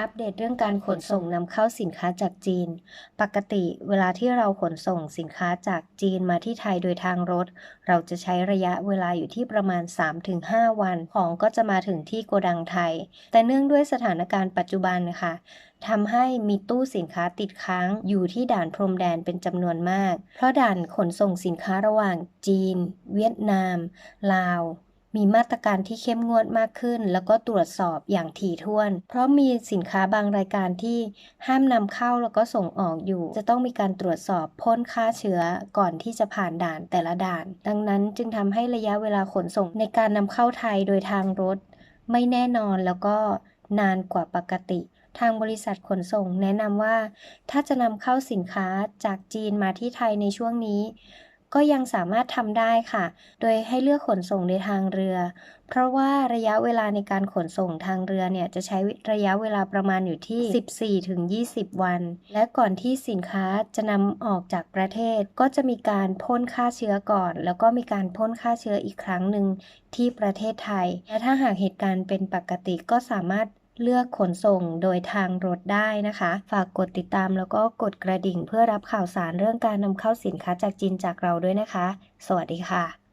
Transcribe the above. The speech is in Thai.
อัปเดตเรื่องการขนส่งนำเข้าสินค้าจากจีน ปกติเวลาที่เราขนส่งสินค้าจากจีนมาที่ไทยโดยทางรถ เราจะใช้ระยะเวลาอยู่ที่ประมาณ 3-5 วัน ของก็จะมาถึงที่โกดังไทย แต่เนื่องด้วยสถานการณ์ปัจจุบันนะคะทำให้มีตู้สินค้าติดค้างอยู่ที่ด่านพรมแดนเป็นจำนวนมาก เพราะด่านขนส่งสินค้าระหว่างจีน เวียดนาม ลาว มีมาตรการที่เข้มงวดมากขึ้น แล้วก็ตรวจสอบอย่างถี่ถ้วน เพราะมีสินค้าบางรายการที่ห้ามนำเข้าแล้วก็ส่งออกอยู่ จะต้องมีการตรวจสอบพ่นฆ่าเชื้อก่อนที่จะผ่านด่านแต่ละด่าน ดังนั้นจึงทำให้ระยะเวลาขนส่งในการนำเข้าไทยโดยทางรถ ไม่แน่นอนแล้วก็นานกว่าปกติทางบริษัทขนส่งแนะนำว่า ถ้าจะนำเข้าสินค้าจากจีนมาที่ไทยในช่วงนี้ ก็ยังสามารถทำได้ค่ะ โดยให้เลือกขนส่งในทางเรือ เพราะว่าระยะเวลาในการขนส่งทางเรือเนี่ยจะใช้ระยะเวลาประมาณอยู่ที่ 14-20 วัน และก่อนที่สินค้าจะนำออกจากประเทศ ก็จะมีการพ่นฆ่าเชื้อก่อน แล้วก็มีการพ่นฆ่าเชื้ออีกครั้งหนึ่งที่ประเทศไทย และถ้าหากเหตุการณ์เป็นปกติก็สามารถ เลือกขนส่งโดยทางรถได้นะคะ ฝากกดติดตามแล้วก็กดกระดิ่งเพื่อรับข่าวสารเรื่องการนำเข้าสินค้าจากจีนจากเราด้วยนะคะ สวัสดีค่ะ